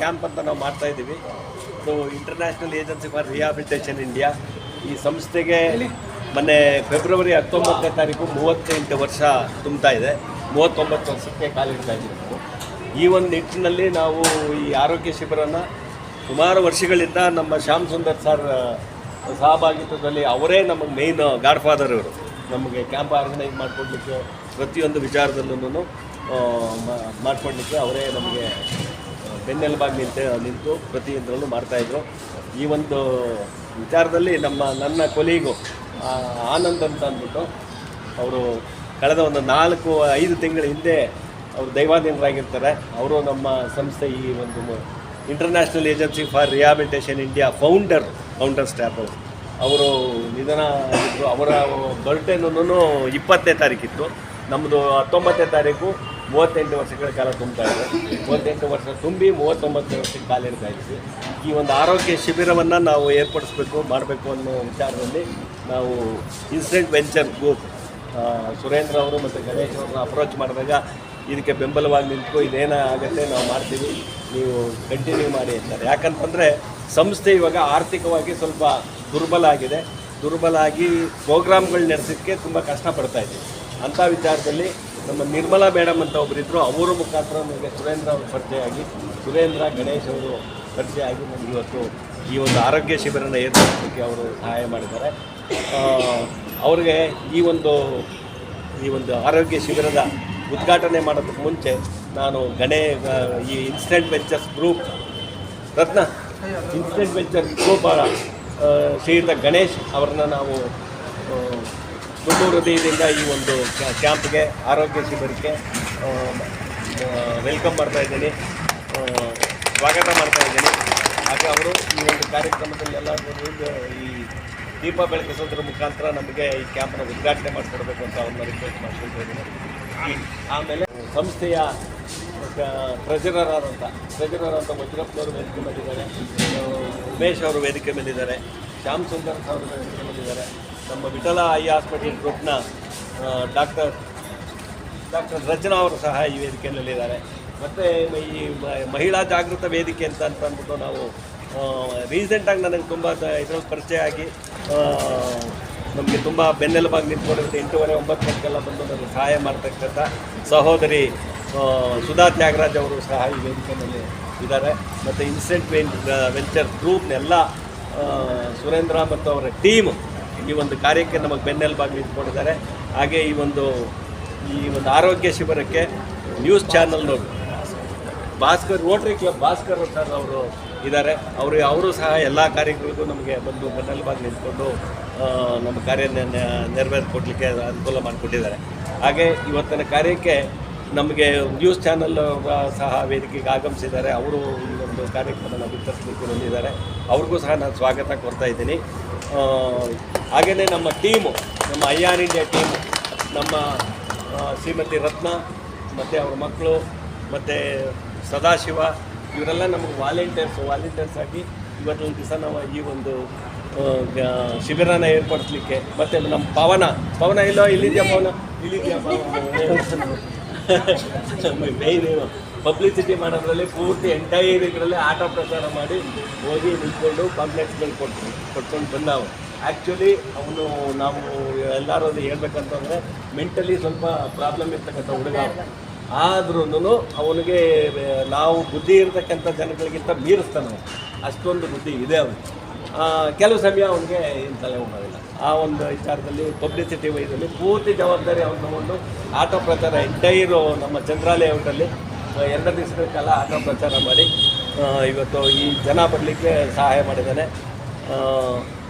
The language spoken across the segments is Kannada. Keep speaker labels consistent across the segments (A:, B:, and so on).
A: ಕ್ಯಾಂಪ್ ಅಂತ ನಾವು ಮಾಡ್ತಾ ಇದ್ದೀವಿ. So international agency for rehabilitation India ಈ ಸಂಸ್ಥೆಗೆ ಮೊನ್ನೆ ಫೆಬ್ರವರಿ ಹತ್ತೊಂಬತ್ತನೇ ತಾರೀಕು ಮೂವತ್ತೆಂಟು ವರ್ಷ ತುಂಬ್ತಾ ಇದೆ. ಮೂವತ್ತೊಂಬತ್ತು ವರ್ಷಕ್ಕೆ ಕಾಲಿಡ್ತಾ ಇದ್ದೀವಿ ಈ ಒಂದು ನಿಟ್ಟಿನಲ್ಲಿ ನಾವು ಈ ಆರೋಗ್ಯ ಶಿಬಿರನ ಸುಮಾರು ವರ್ಷಗಳಿಂದ ನಮ್ಮ ಶ್ಯಾಮ್ ಸುಂದರ್ ಸರ್ ಸಹಭಾಗಿತ್ವದಲ್ಲಿ ಅವರೇ ನಮಗೆ ಮೇಯ್ನ್ ಗಾಡ್ ಫಾದರ್ ಇವರು. ನಮಗೆ ಕ್ಯಾಂಪ್ ಆರ್ಗನೈಸ್ ಮಾಡಿಕೊಡ್ಲಿಕ್ಕೆ ಪ್ರತಿಯೊಂದು ವಿಚಾರದಲ್ಲೂ ಮಾಡಿಕೊಡ್ಲಿಕ್ಕೆ ಅವರೇ ನಮಗೆ ಬೆನ್ನೆಲುಬಾಗಿ ನಿಂತು ನಿಂತು ಪ್ರತಿಯೊಂದರಲ್ಲೂ ಮಾಡ್ತಾಯಿದ್ರು ಈ ಒಂದು ವಿಚಾರದಲ್ಲಿ ನಮ್ಮ, ನನ್ನ ಕೊಲೀಗು ಆನಂದ್ ಅಂತ ಅಂದ್ಬಿಟ್ಟು ಅವರು ಕಳೆದ ಒಂದು ನಾಲ್ಕು, ಐದು ತಿಂಗಳ ಹಿಂದೆ ಅವರು ದೈವಾಧೀನರಾಗಿರ್ತಾರೆ. ಅವರು ನಮ್ಮ ಸಂಸ್ಥೆ ಈ ಒಂದು international agency for rehabilitation India founder founder staff ಅವರು. ಅವರು ನಿಧನ ಆಗಿದ್ದರು ಅವರ ಬರ್ಡೇನೂ ಇಪ್ಪತ್ತನೇ ತಾರೀಕಿತ್ತು. ನಮ್ಮದು ಹತ್ತೊಂಬತ್ತನೇ ತಾರೀಕು ಮೂವತ್ತೆಂಟು ವರ್ಷಗಳ ಕಾಲ ತುಂಬ್ತಾ ಇದೆ. ಮೂವತ್ತೆಂಟು ವರ್ಷ ತುಂಬಿ ಮೂವತ್ತೊಂಬತ್ತು ವರ್ಷಕ್ಕೆ ಕಾಲಿಡ್ತಾ ಇದ್ದೀವಿ ಈ ಒಂದು ಆರೋಗ್ಯ ಶಿಬಿರವನ್ನು ನಾವು ಏರ್ಪಡಿಸ್ಬೇಕು, ಮಾಡಬೇಕು ಅನ್ನೋ ವಿಚಾರದಲ್ಲಿ ನಾವು ಇನ್ಸಿಡೆಂಟ್ ವೆಂಚರ್ ಗ್ರೂಪ್ ಸುರೇಂದ್ರ ಅವರು ಮತ್ತು ಗಣೇಶ್ ಅವ್ರನ್ನ ಅಪ್ರೋಚ್ ಮಾಡಿದಾಗ ಇದಕ್ಕೆ ಬೆಂಬಲವಾಗಿ ನಿಂತು ಇದೇನೇ ಆಗುತ್ತೆ ನಾವು ಮಾಡ್ತೀವಿ, ನೀವು ಕಂಟಿನ್ಯೂ ಮಾಡಿ ಅಂತಾರೆ. ಯಾಕಂತಂದರೆ ಸಂಸ್ಥೆ ಇವಾಗ ಆರ್ಥಿಕವಾಗಿ ಸ್ವಲ್ಪ ದುರ್ಬಲ ಆಗಿದೆ. ದುರ್ಬಲ ಆಗಿ ಪ್ರೋಗ್ರಾಮ್ಗಳು ನಡೆಸೋಕ್ಕೆ ತುಂಬ ಕಷ್ಟಪಡ್ತಾ ಇದ್ದೀವಿ ಅಂಥ ವಿಚಾರದಲ್ಲಿ ನಮ್ಮ ನಿರ್ಮಲಾ ಮೇಡಮ್ ಅಂತ ಒಬ್ಬರಿದ್ದರು ಅವರ ಮುಖಾಂತರ ನನಗೆ ಸುರೇಂದ್ರ ಅವರು ಪರಿಚಯ ಆಗಿ ಸುರೇಂದ್ರ ಗಣೇಶ್ ಅವರು ಪರಿಚಯ ಆಗಿ ನಮಗೆ ಇವತ್ತು ಈ ಒಂದು ಆರೋಗ್ಯ ಶಿಬಿರನ ಏರ್ಪಡಿಸೋಕ್ಕೆ ಅವರು ಸಹಾಯ ಮಾಡಿದ್ದಾರೆ. ಅವ್ರಿಗೆ ಈ ಒಂದು ಈ ಒಂದು ಆರೋಗ್ಯ ಶಿಬಿರದ ಉದ್ಘಾಟನೆ ಮಾಡೋದಕ್ಕೆ ಮುಂಚೆ ನಾನು ಗಣೇ ಈ instant ventures group, Ratna instant ventures group ಸೇರಿದ ಗಣೇಶ್ ಅವ್ರನ್ನ ನಾವು ತುಂಬ ಹೃದಯದಿಂದ ಈ ಒಂದು ಕ್ಯಾ- ಕ್ಯಾಂಪ್ಗೆ ಆರೋಗ್ಯ ಶಿಬಿರಕ್ಕೆ ವೆಲ್ಕಮ್ ಮಾಡ್ತಾ ಇದ್ದೀನಿ. ಸ್ವಾಗತ ಮಾಡ್ತಾ ಇದ್ದೀನಿ. ಹಾಗೆ ಅವರು ಈ ಒಂದು ಕಾರ್ಯಕ್ರಮದಲ್ಲಿ ಎಲ್ಲರೂ ಈ ದೀಪ ಬೆಳಗಿಸೋದ್ರ ಮುಖಾಂತರ ನಮಗೆ ಈ ಕ್ಯಾಂಪ್ನ ಉದ್ಘಾಟನೆ ಮಾಡಿಕೊಡ್ಬೇಕು ಅಂತ ಅವ್ರನ್ನ ರಿಕ್ವೆಸ್ಟ್ ಮಾಡ್ಕೊಳ್ತಾ ಆಮೇಲೆ ಸಂಸ್ಥೆಯ ಟ್ರೆಜರರ್ ಅಂತ ಟ್ರೆಜರರ್ ಅಂತ ವಜ್ರಪ್ಪನವರು ವೇದಿಕೆ ಮೇಲಿದ್ದಾರೆ. ಉಮೇಶ್ ಅವರು ವೇದಿಕೆ ಮೇಲಿದ್ದಾರೆ. ಶ್ಯಾಮ್ ಸುಂದರ್ ಅವರು ವೇದಿಕೆ ಮೇಲಿದ್ದಾರೆ. ನಮ್ಮ ವಿಠಲ ಐ ಹಾಸ್ಪಿಟಲ್ ಗ್ರೂಪ್ನ ಡಾಕ್ಟರ್ ಡಾಕ್ಟರ್ ರಚನಾ ಅವರು ಸಹ ಈ ವೇದಿಕೆಯಲ್ಲಿದ್ದಾರೆ. ಮತ್ತು ಈ ಮಹಿಳಾ ಜಾಗೃತ ವೇದಿಕೆ ಅಂತ ಅಂತ ಅಂದ್ಬಿಟ್ಟು ನಾವು ರೀಸೆಂಟಾಗಿ ನನಗೆ ತುಂಬ ಇದ್ರಲ್ಲಿ ಪರಿಚಯ ಆಗಿ ನಮಗೆ ತುಂಬ ಬೆನ್ನೆಲುಬಾಗಿ ನಿಂತ್ಕೊಂಡಿರುತ್ತೆ. ಎಂಟೂವರೆ ಒಂಬತ್ತು ಗಂಟೆಗೆಲ್ಲ ಬಂದು ನನಗೆ ಸಹಾಯ ಮಾಡ್ತಕ್ಕಂಥ ಸಹೋದರಿ ಸುಧಾ ತ್ಯಾಗರಾಜ್ ಅವರು ಸಹ ಈ ವೇದಿಕೆಯಲ್ಲಿ ಇದ್ದಾರೆ. ಮತ್ತು ಇನ್ಸ್ಟೆಂಟ್ ವೆನ್ ವೆಂಚರ್ ಗ್ರೂಪ್ನೆಲ್ಲ ಸುರೇಂದ್ರ ಮತ್ತು ಅವರ ಟೀಮ್ ಈ ಒಂದು ಕಾರ್ಯಕ್ಕೆ ನಮಗೆ ಬೆನ್ನೆಲುಬಾಗಿ ನಿಂತ್ಕೊಂಡಿದ್ದಾರೆ. ಹಾಗೆ ಈ ಒಂದು ಈ ಒಂದು ಆರೋಗ್ಯ ಶಿಬಿರಕ್ಕೆ news ಚಾನಲ್ನವರು Bhaskar rotary club Bhaskar sir ಅವರು ಇದ್ದಾರೆ. ಅವರು ಅವರು ಸಹ ಎಲ್ಲ ಕಾರ್ಯಗಳಿಗೂ ನಮಗೆ ಬಂದು ಬೆನ್ನೆಲುಬಾಗಿ ನಿಂತ್ಕೊಂಡು ನಮ್ಮ ಕಾರ್ಯ ನೆರವೇರಿಸ್ಕೊಡ್ಲಿಕ್ಕೆ ಅನುಕೂಲ ಮಾಡಿಕೊಟ್ಟಿದ್ದಾರೆ. ಹಾಗೆ ಇವತ್ತಿನ ಕಾರ್ಯಕ್ಕೆ ನಮಗೆ ನ್ಯೂಸ್ ಚಾನಲ್ ಸಹ ವೇದಿಕೆಗೆ ಆಗಮಿಸಿದ್ದಾರೆ. ಅವರು ಈ ಒಂದು ಕಾರ್ಯಕ್ರಮನ ವಿತರಿಸಲಿಕ್ಕೆ ಬಂದಿದ್ದಾರೆ. ಅವ್ರಿಗೂ ಸಹ ನಾನು ಸ್ವಾಗತ ಕೊಡ್ತಾ ಇದ್ದೀನಿ. ಹಾಗೆಯೇ ನಮ್ಮ ಟೀಮು, ನಮ್ಮ ಆರ್ ಇಂಡಿಯಾ ಟೀಮು, ನಮ್ಮ ಶ್ರೀಮತಿ ರತ್ನ, ಮತ್ತು ಅವ್ರ ಮಕ್ಕಳು, ಮತ್ತು ಸದಾಶಿವ, ಇವರೆಲ್ಲ ನಮಗೆ ವಾಲಂಟಿಯರ್ಸ್ ವಾಲಂಟಿಯರ್ಸ್ ಆಗಿ ಇವತ್ತೊಂದು ದಿವಸ ನಾವು ಈ ಒಂದು ಶಿಬಿರನ ಏರ್ಪಡಿಸ್ಲಿಕ್ಕೆ, ಮತ್ತು ನಮ್ಮ ಪವನ ಪವನ ಇಲ್ಲೋ, ಇಲ್ಲಿದೆಯಾ ಪವನ? ಇಲ್ಲಿದೆಯಾ ಮೇಯ್ನ್ ಪಬ್ಲಿಸಿಟಿ ಮಾಡೋದ್ರಲ್ಲಿ ಪೂರ್ತಿ ಎಂಟೈರ್ ಇದರಲ್ಲಿ ಆಟ ಪ್ರಚಾರ ಮಾಡಿ ಹೋಗಿ ನಿಂತ್ಕೊಂಡು ಕಾಂಪ್ಲೆಕ್ಸ್ಗಳು ಕೊಟ್ಟು ಕೊಟ್ಕೊಂಡು ಬಂದವು. ಆ್ಯಕ್ಚುಲಿ ಅವನು ನಾವು ಎಲ್ಲರೂ ಹೇಳ್ಬೇಕಂತಂದರೆ ಮೆಂಟಲಿ ಸ್ವಲ್ಪ ಪ್ರಾಬ್ಲಮ್ ಇರ್ತಕ್ಕಂಥ ಹುಡುಗ ಆದ್ರೂ ಅವನಿಗೆ, ನಾವು ಬುದ್ಧಿ ಇರತಕ್ಕಂಥ ಜನಗಳಿಗಿಂತ ಮೀರಿಸ್ತಾನೆ ಅಷ್ಟೊಂದು ಬುದ್ಧಿ ಇದೆ ಅವನು ಕೆಲವು ಸಮಯ ಅವನಿಗೆ ಏನು ತಲೆ ಹೋಗೋದಿಲ್ಲ ಆ ಒಂದು ವಿಚಾರದಲ್ಲಿ ಪಬ್ಲಿಸಿಟಿ ವೈಸಲ್ಲಿ ಪೂರ್ತಿ ಜವಾಬ್ದಾರಿ ಅವನು ತಗೊಂಡು ಆಟೋ ಪ್ರಚಾರ ಎಂಟೈರು ನಮ್ಮ ಚಂದ್ರಾಲಯ ಔಟಲ್ಲಿ ಎರಡು ದಿವಸಗಳ ಕಾಲ ಆಟೋ ಪ್ರಚಾರ ಮಾಡಿ ಇವತ್ತು ಈ ಜನ ಬರಲಿಕ್ಕೆ ಸಹಾಯ ಮಾಡಿದ್ದಾನೆ.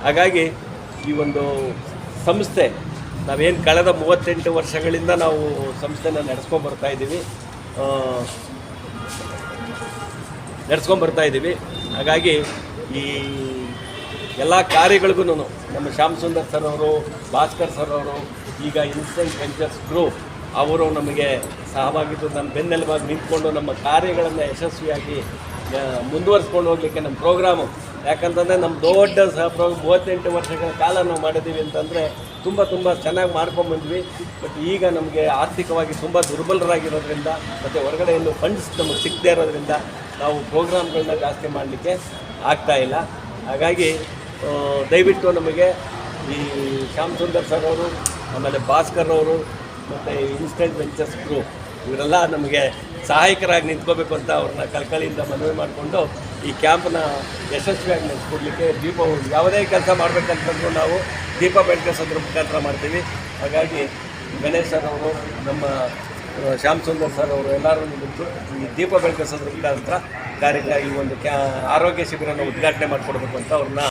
A: ಹಾಗಾಗಿ ಈ ಒಂದು ಸಂಸ್ಥೆ, ನಾವೇನು ಕಳೆದ ಮೂವತ್ತೆಂಟು ವರ್ಷಗಳಿಂದ ನಾವು ಸಂಸ್ಥೆನ ನಡೆಸ್ಕೊಂಡು ಇದ್ದೀವಿ. ನಡ್ಸ್ಕೊಂಡು ಇದ್ದೀವಿ. ಹಾಗಾಗಿ ಈ ಎಲ್ಲ ಕಾರ್ಯಗಳಿಗೂ ನಮ್ಮ ಶ್ಯಾಮ್ ಸುಂದರ್ ಸರ್ ಅವರು, ಭಾಸ್ಕರ್ ಸರ್ ಅವರು, ಈಗ ಇನ್ಸ್ಟೆಂಟ್ ವೆಂಚರ್ಸ್ ಗ್ರೂಪ್ ಅವರು ನಮಗೆ ಸಹಭಾಗಿತ್ವ, ನಮ್ಮ ಬೆನ್ನೆಲುಬಾಗಿ ನಿಂತ್ಕೊಂಡು ನಮ್ಮ ಕಾರ್ಯಗಳನ್ನು ಯಶಸ್ವಿಯಾಗಿ ಮುಂದುವರಿಸ್ಕೊಂಡು ಹೋಗಲಿಕ್ಕೆ ನಮ್ಮ ಪ್ರೋಗ್ರಾಮು ಯಾಕಂತಂದರೆ ನಮ್ಮ ದೊಡ್ಡ ಸಹ ಮೂವತ್ತೆಂಟು ವರ್ಷಗಳ ಕಾಲ ನಾವು ಮಾಡಿದ್ದೀವಿ ಅಂತಂದರೆ ತುಂಬ ತುಂಬ ಚೆನ್ನಾಗಿ ಮಾಡ್ಕೊಂಬಂದ್ವಿ ಬಟ್ ಈಗ ನಮಗೆ ಆರ್ಥಿಕವಾಗಿ ತುಂಬ ದುರ್ಬಲರಾಗಿರೋದ್ರಿಂದ ಮತ್ತು ಹೊರಗಡೆಯಿಂದ ಫಂಡ್ಸ್ ನಮಗೆ ಸಿಗದೇ ಇರೋದ್ರಿಂದ ನಾವು ಪ್ರೋಗ್ರಾಮ್ಗಳನ್ನ ಜಾಸ್ತಿ ಮಾಡಲಿಕ್ಕೆ ಆಗ್ತಾಯಿಲ್ಲ ಹಾಗಾಗಿ ದಯವಿಟ್ಟು ನಮಗೆ ಈ ಶ್ಯಾಮ್ ಸುಂದರ್ ಸರ್ ಅವರು, ಆಮೇಲೆ ಭಾಸ್ಕರ್ ಅವರು, ಮತ್ತು ಇನ್ಸ್ಟೆಂಟ್ ವೆಂಚರ್ಸ್ ಗ್ರೂಪ್, ಇವರೆಲ್ಲ ನಮಗೆ ಸಹಾಯಕರಾಗಿ ನಿಂತ್ಕೋಬೇಕು ಅಂತ ಅವ್ರನ್ನ ಕಲ್ಕಳಿಯಿಂದ ಮನವಿ ಮಾಡಿಕೊಂಡು ಈ ಕ್ಯಾಂಪ್ನ ಯಶಸ್ವಿಯಾಗಿ ನಡೆಸ್ಕೊಡ್ಲಿಕ್ಕೆ ದೀಪ ಯಾವುದೇ ಕೆಲಸ ಮಾಡಬೇಕಂತಂದ್ರೂ ನಾವು ದೀಪ ಬೆಳಕಿಸೋದ್ರ ಮುಖಾಂತರ ಮಾಡ್ತೀವಿ. ಹಾಗಾಗಿ ಗಣೇಶ್ ಸರ್ ಅವರು, ನಮ್ಮ ಶ್ಯಾಮ್ ಸುಂದರ್ ಸರ್ ಅವರು ಎಲ್ಲರೂ ನಿಂತು ಈ ದೀಪ ಬೆಳಕಿಸೋದ್ರ ಮುಖಾಂತರ ಕಾರ್ಯಕ್ರಮ ಈ ಒಂದು ಕ್ಯಾ, ಆರೋಗ್ಯ ಶಿಬಿರನ ಉದ್ಘಾಟನೆ ಮಾಡಿಕೊಡ್ಬೇಕು ಅಂತ ಅವ್ರನ್ನ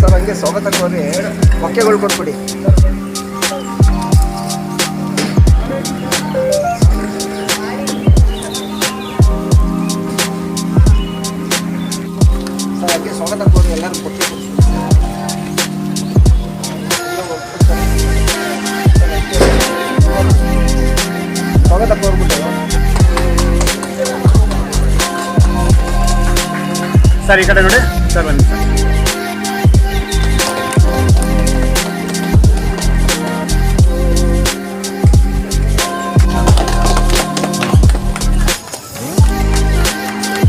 B: ಸರ್ ಹಾಗೆ
C: ಸ್ವಾಗತ ಕೋರಿ ಮೊಕ್ಕೆಗಳು ಕೊಟ್ಬಿಡಿ. ಸರ್ ಸ್ವಾಗತ ಕೋರಿ ಎಲ್ಲರೂ ಕೊಟ್ಟು ಸ್ವಾಗತ ಕೋರ್ಬಿಟ್ಟು.
B: ಸರ್ ಈ ಕಡೆ ನೋಡಿ ಸರ್ ಬನ್ನಿ ಸರ್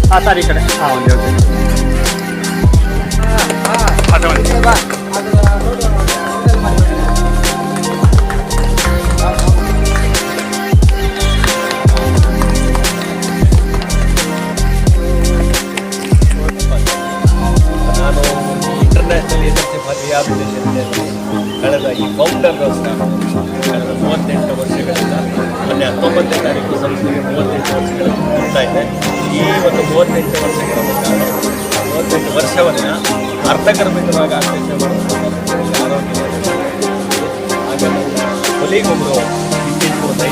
B: ಹಾಂ ಸರ್ ಈ ಕಡೆ ಹಾಂ ಒಂದು ಅದು
A: ಫೌಂಡರ್ ಕಳೆದ ಮೂವತ್ತೆಂಟು ವರ್ಷಗಳಿಂದ ಮೊನ್ನೆ ಹತ್ತೊಂಬತ್ತನೇ ತಾರೀಕು ಸಂಸ್ಥೆಗೆ ಮೂವತ್ತೆಂಟು ವರ್ಷಗಳು ಕೊಡ್ತಾ ಇದೆ. ಈ ಒಂದು ಮೂವತ್ತೆಂಟು ವರ್ಷಗಳ ಮೂವತ್ತೆಂಟು ವರ್ಷವನ್ನು ಅರ್ಥಗರ್ಭಿತವಾಗಿ ಆಚರಣೆ ಮಾಡಬೇಕು ಆರೋಗ್ಯ ಹಾಗೆ ಕೊಲಿಗೊಬ್ಬರು ಒಂದು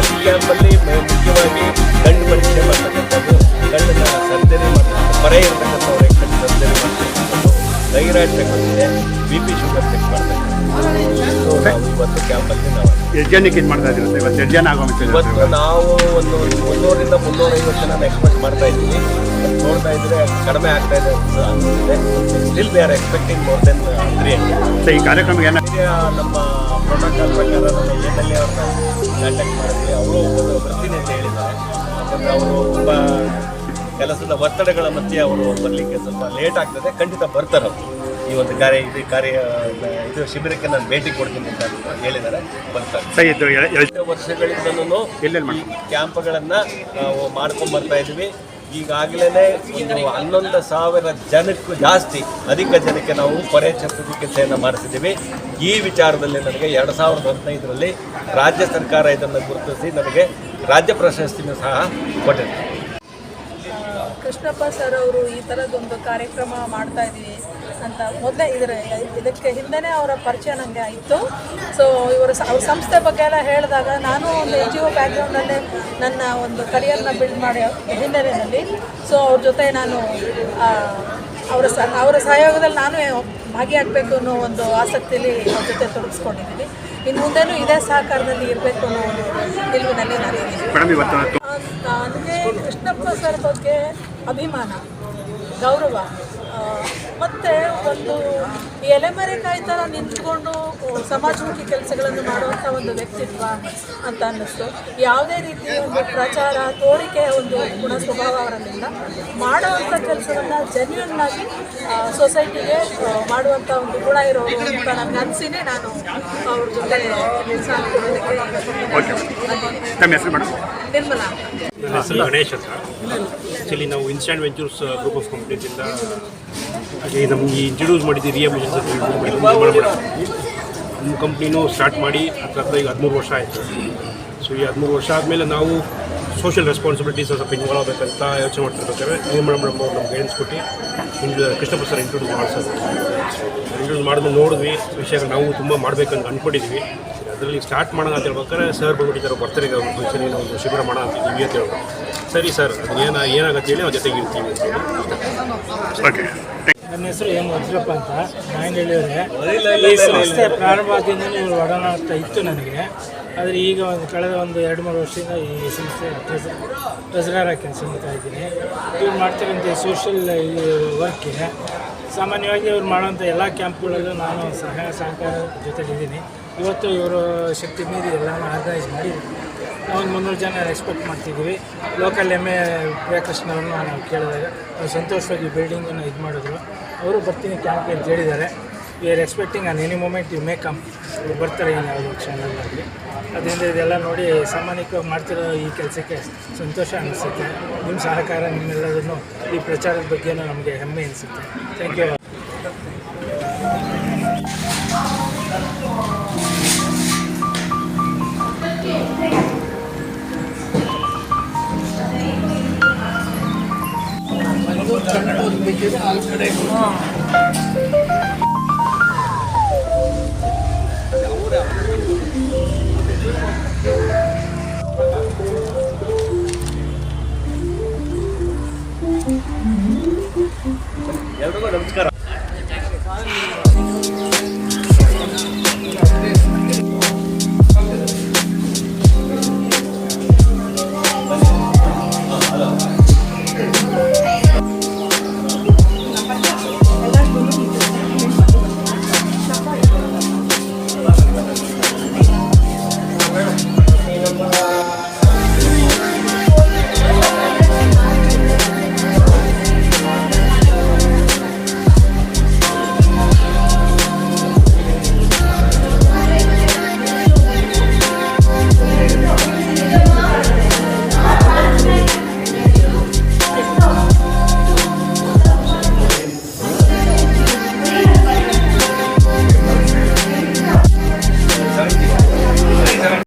A: ಕ್ಯಾಂಪಲ್ಲಿ ಮುಖ್ಯವಾಗಿ ಗಂಡು ಪರೀಕ್ಷೆ ಮಾಡ್ತಕ್ಕಂಥದ್ದು ಗಂಡನ ಸರ್ಜರಿ ಮಾಡ್ತಕ್ಕಂಥ ಪರೆ ಇರ್ತಕ್ಕಂಥವ್ರಿಗೆ ಕಣ್ಣು ಮಾಡ್ತಕ್ಕಂಥದ್ದು ಬಿ ಪಿ ಶುಗರ್ ಚೆಕ್ ಮಾಡ್ತಕ್ಕಂಥದ್ದು ನಾವು ಕ್ಯಾಂಪಲ್ಲಿ ನಾವು
B: ಎಷ್ಟು ಜನಕ್ಕೆ ಇದು ಮಾಡ್ತಾ ಇದ್ದೀರಾ ಇವತ್ತು ಎಷ್ಟು ಜನ ಆಗೋ
A: ಇವತ್ತು ನಾವು ಒಂದು ಮುನ್ನೂರಿಂದ ಮುನ್ನೂರೈವತ್ತು ಜನ ಎಕ್ಸ್ಪೆಕ್ಟ್ ಮಾಡ್ತಾ ಇದ್ದೀವಿ. ನೋಡ್ತಾ ಇದ್ರೆ ಕಡಿಮೆ ಆಗ್ತಾ ಇದೆ still they are expecting more than three hundred
B: ಈ ಕಾರ್ಯಕ್ರಮ ಏನ
A: ನಮ್ಮ ಪ್ರೋಟೋಕಾಲ್ ಪ್ರಕಾರ ನಮ್ಮ ಎಂ ಎಲ್ ಎ ಅವ್ರನ್ನ ಕಾಂಟ್ಯಾಕ್ಟ್ ಮಾಡಿದ್ವಿ. ಅವರು ಒಂದು ಬರ್ತೀನಿ ಅಂತ ಹೇಳಿದ್ದಾರೆ. ಯಾಕಂದರೆ ಅವರು ತುಂಬ ಕೆಲಸದ ಒತ್ತಡಗಳ ಮಧ್ಯೆ ಅವರು ಬರಲಿಕ್ಕೆ ಸ್ವಲ್ಪ ಲೇಟ್ ಆಗ್ತದೆ. ಖಂಡಿತ ಬರ್ತಾರೆ ಅವರು. ಈ ಒಂದು ಕಾರ್ಯ ಇದು ಕಾರ್ಯ ಇದು ಶಿಬಿರಕ್ಕೆ ನಾನು ಭೇಟಿ ಕೊಡ್ತೀನಿ ಅಂತ ಹೇಳಿದ್ದಾರೆ. ಬರ್ತಾರೆ. ವರ್ಷಗಳಿಂದಲೂ? ಕ್ಯಾಂಪ್ಗಳನ್ನು ಮಾಡ್ಕೊಂಡು ಬರ್ತಾ ಇದ್ವಿ ಈಗಾಗಲೇ ಒಂದು ಹನ್ನೊಂದು ಸಾವಿರ ಜನಕ್ಕೂ ಜಾಸ್ತಿ ಅಧಿಕ ಜನಕ್ಕೆ ನಾವು ಪೊರೆ ಚಿಕಿತ್ಸೆಯನ್ನು ಮಾಡಿಸಿದ್ದೀವಿ. ಈ ವಿಚಾರದಲ್ಲಿ ನನಗೆ ಎರಡು ಸಾವಿರದ ಹದಿನೈದರಲ್ಲಿ ರಾಜ್ಯ ಸರ್ಕಾರ ಇದನ್ನು ಗುರುತಿಸಿ ನನಗೆ ರಾಜ್ಯ ಪ್ರಶಸ್ತಿನೂ ಸಹ ಕೊಟ್ಟಿದೆ
D: ಕೃಷ್ಣಪ್ಪ ಸರ್ ಅವರು ಈ ಥರದ್ದೊಂದು ಕಾರ್ಯಕ್ರಮ ಮಾಡ್ತಾ ಇದ್ದೀವಿ ಅಂತ ಮೊದಲೇ ಇದ್ರೆ ಇದಕ್ಕೆ ಹಿಂದೆನೇ ಅವರ ಪರಿಚಯ ನನಗೆ ಆಯಿತು. ಸೊ ಇವರು ಅವ್ರ ಸಂಸ್ಥೆ ಬಗ್ಗೆ ಎಲ್ಲ ಹೇಳಿದಾಗ ನಾನು ಒಂದು ಎನ್ ಜಿ ಒ ಬ್ಯಾಕ್ಗ್ರೌಂಡಲ್ಲೇ ನನ್ನ ಒಂದು ಕರಿಯರ್ನ ಬಿಲ್ಡ್ ಮಾಡಿ ಹಿನ್ನೆಲೆಯಲ್ಲಿ. ಸೊ ಅವ್ರ ಜೊತೆ ನಾನು ಅವರ ಸ ಅವರ ಸಹಯೋಗದಲ್ಲಿ ನಾನು ಭಾಗಿಯಾಗಬೇಕು ಅನ್ನೋ ಒಂದು ಆಸಕ್ತಿಯಲ್ಲಿ ಅವ್ರ ಜೊತೆ ತೊಡಗಿಸ್ಕೊಂಡಿದ್ದೀನಿ. ಇನ್ನು ಮುಂದೆನೂ ಇದೇ ಸಹಕಾರದಲ್ಲಿ ಇರಬೇಕು ಅನ್ನೋ ಒಂದು ನಿಲುವಿನಲ್ಲಿ ನಾನು ನನಗೆ ಕೃಷ್ಣಪ್ಪ ಸರ್ ಬಗ್ಗೆ ಅಭಿಮಾನ ಗೌರವ ಮತ್ತು ಒಂದು ಎಲೆಮರೆಕಾಯಿ ತರ ನಿಂತ್ಕೊಂಡು ಸಮಾಜಮುಖಿ ಕೆಲಸಗಳನ್ನು ಮಾಡುವಂಥ ಒಂದು ವ್ಯಕ್ತಿತ್ವ ಅಂತ ಅನ್ನಿಸ್ತು. ಯಾವುದೇ ರೀತಿಯ ಒಂದು ಪ್ರಚಾರ ತೋರಿಕೆಯ ಒಂದು ಗುಣ ಸ್ವಭಾವ ಅವರಲ್ಲಿಲ್ಲ. ಮಾಡುವಂಥ ಕೆಲಸವನ್ನು ಜೆನ್ಯೂನ್ ಆಗಿ ಸೊಸೈಟಿಗೆ ಮಾಡುವಂಥ ಒಂದು ಗುಣ ಇರೋರು ಅಂತ ನನಗೆ ಅನಿಸಿನೇ ನಾನು ಅವ್ರ ಜೊತೆ ನಿರ್ಮಲ.
E: ನನ್ನ ಹೆಸರು ಗಣೇಶ್ ಅಂತ. ಆ್ಯಕ್ಚುಲಿ ನಾವು ಇನ್ಸ್ಟ್ಯಾಂಟ್ ವೆಂಚರ್ಸ್ ಗ್ರೂಪ್ ಆಫ್ ಕಂಪ್ನೀಸಿಂದ ಹಾಗೆ ನಮಗೆ ಇಂಟ್ರೊಡ್ಯೂಸ್ ಮಾಡಿದ್ದು ರಿಯಾ ಮಿಷನ್ಸ್ ಅಂತ ನಮ್ಮ ಕಂಪ್ನಿನೂ ಸ್ಟಾರ್ಟ್ ಮಾಡಿ ಹತ್ರ ಹತ್ರ ಈಗ ಹದಿಮೂರು ವರ್ಷ ಆಯಿತು. ಸೊ ಈ ಹದಿಮೂರು ವರ್ಷ ಆದಮೇಲೆ ನಾವು ಸೋಷಿಯಲ್ ರೆಸ್ಪಾನ್ಸಿಬಿಲಿಟೀಸ್ ಸ್ವಲ್ಪ ಇನ್ವಾಲ್ವ್ ಆಗಬೇಕಂತ ಯೋಚನೆ ಮಾಡ್ತಿರ್ಬೇಕಾದ್ರೆ ನೀವು ಮೇಡಮ್ ಅವ್ರು ನಮ್ಗೆ ಗೈಡೆನ್ಸ್ ಕೊಟ್ಟು ಇಂಟ್ರ ಕೃಷ್ಣಪ್ಪ ಸರ್ ಇಂಟ್ರೊಡ್ಯೂಸ್ ಮಾಡಿಸೋದು. ಇಂಟ್ರೊಡ್ಯೂಸ್ ಮಾಡಿದ್ಮೇಲೆ ನೋಡಿದ್ವಿ ವಿಷಯಗಳು ನಾವು ತುಂಬ ಮಾಡಬೇಕಂತ ಅಂದ್ಕೊಂಡಿದ್ವಿ ಅದರಲ್ಲಿ ಸ್ಟಾರ್ಟ್ ಮಾಡೋಣ ಅಂತ ಹೇಳ್ಬೇಕಾದ್ರೆ ಸರ್ ಬಂದ್ಬಿಟ್ಟಿದ್ದಾರೆ ಬರ್ತಾರೆ ಒಂದು ಫಂಕ್ಷನ್ ಏನೋ ಒಂದು ಶಿಬಿರ ಮಾಡೋಣ ಅಂತ ಇದ್ದೀವಿ ಅಂತ ಸರಿ ಸರ್ ಏನ ಏನಾಗತ್ತೆ ಹೇಳಿ ಅವ್ರ ಜೊತೆಗೆ ಇರ್ತೀವಿ ಅಂತ ಹೇಳಿ.
B: ಓಕೆ
F: ನನ್ನ ಹೆಸರು ಎಂ ವಜ್ರಪ್ಪ ಅಂತ. ನಾಯಂಡಳ್ಳಿಯವರೇ ಈ ಸಂಸ್ಥೆ ಪ್ರಾರಂಭ ಆದ್ರಿಂದ ಇವರು ಒಡನಾಡ್ತಾ ಇತ್ತು ನನಗೆ. ಆದರೆ ಈಗ ಒಂದು ಕಳೆದ ಒಂದು ಎರಡು ಮೂರು ವರ್ಷದಿಂದ ಈ ಸಂಸ್ಥೆ ಟ್ರೆಸ ಟ್ರೆಸರರ್ ಕೆಲಸ ಮಾಡ್ತಾ ಇದ್ದೀನಿ. ಇವ್ರು ಮಾಡ್ತಿರೋಂಥ ಸೋಷಿಯಲ್ ವರ್ಕ್ಗೆ ಸಾಮಾನ್ಯವಾಗಿ ಇವ್ರು ಮಾಡೋಂಥ ಎಲ್ಲ ಕ್ಯಾಂಪ್ಗಳಲ್ಲೂ ನಾನು ಸಹಾಯ ಸಹಕಾರ ಜೊತೆಗಿದ್ದೀನಿ ಇವತ್ತು ಇವರು ಶಕ್ತಿ ಮೀರಿ ಎಲ್ಲ ಆರ್ಗನೈಸ್ ಮಾಡಿ ಒಂದು ಮುನ್ನೂರು ಜನ ಎಕ್ಸ್ಪೆಕ್ಟ್ ಮಾಡ್ತಿದ್ದೀವಿ. ಲೋಕಲ್ ಎಂ ಎ ಪ್ರಿಯಕೃಷ್ಣರನ್ನು ನಾವು ಕೇಳಿದಾಗ ಅವ್ರು ಸಂತೋಷವಾಗಿ ಬಿಲ್ಡಿಂಗನ್ನು ಇದು ಮಾಡಿದ್ರು. ಅವರು ಬರ್ತೀನಿ ಕ್ಯಾಂಪ್ ಅಂತ ಹೇಳಿದ್ದಾರೆ. We are expecting on any moment you may come ಬರ್ತಾರೆ ಏನು ಯಾವುದೋ ಕ್ಷಣದಲ್ಲಿ ಅದರಿಂದ ಇದೆಲ್ಲ ನೋಡಿ ಸಾಮಾನ್ಯವಾಗಿ ಮಾಡ್ತಿರೋ ಈ ಕೆಲಸಕ್ಕೆ ಸಂತೋಷ ಅನಿಸುತ್ತೆ. ನಿಮ್ಮ ಸಹಕಾರ ನಿಮ್ಮೆಲ್ಲದನ್ನು ಈ ಪ್ರಚಾರದ ಬಗ್ಗೆನೂ ನಮಗೆ ಹೆಮ್ಮೆ ಅನಿಸುತ್ತೆ. ಥ್ಯಾಂಕ್ ಯು ಬೇಕಿದ್ರೆ
A: ಎಲ್ರಿಗೂ ನಮಸ್ಕಾರ